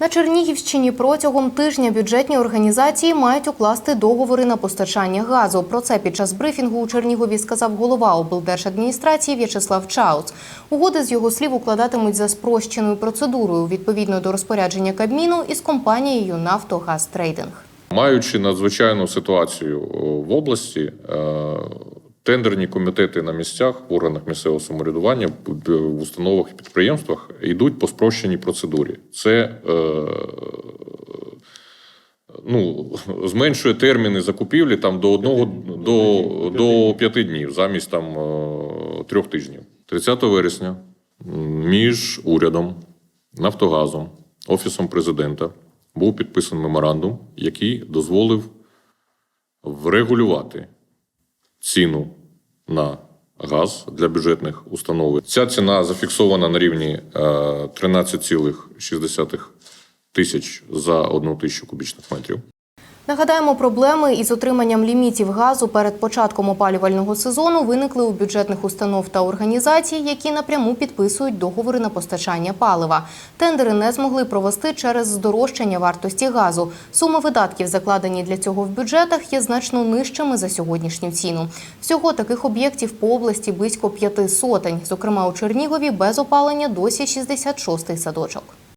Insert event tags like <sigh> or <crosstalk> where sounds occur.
На Чернігівщині протягом тижня бюджетні організації мають укласти договори на постачання газу. Про це під час брифінгу у Чернігові сказав голова облдержадміністрації В'ячеслав Чауц. Угоди з його слів укладатимуть за спрощеною процедурою відповідно до розпорядження Кабміну із компанією Нафтогаз Трейдинг. Маючи надзвичайну ситуацію в області, е, тендерні комітети на місцях в органах місцевого самоврядування в установах і підприємствах йдуть по спрощеній процедурі. Це е, ну, <laughs> зменшує терміни закупівлі там до одного до, до п'яти днів замість там е, трьох тижнів. 30 вересня між урядом, Нафтогазом, Офісом президента був підписаний меморандум, який дозволив врегулювати ціну на газ для бюджетних установ. Ця ціна зафіксована на рівні е, 13,6 тисяч за одну тисячу кубічних метрів. Нагадаємо, проблеми із отриманням лімітів газу перед початком опалювального сезону виникли у бюджетних установ та організацій, які напряму підписують договори на постачання палива. Тендери не змогли провести через здорожчання вартості газу. Суми видатків, закладені для цього в бюджетах, є значно нижчими за сьогоднішню ціну. Всього таких об'єктів по області близько п'яти сотень. Зокрема, у Чернігові без опалення досі 66-й садочок.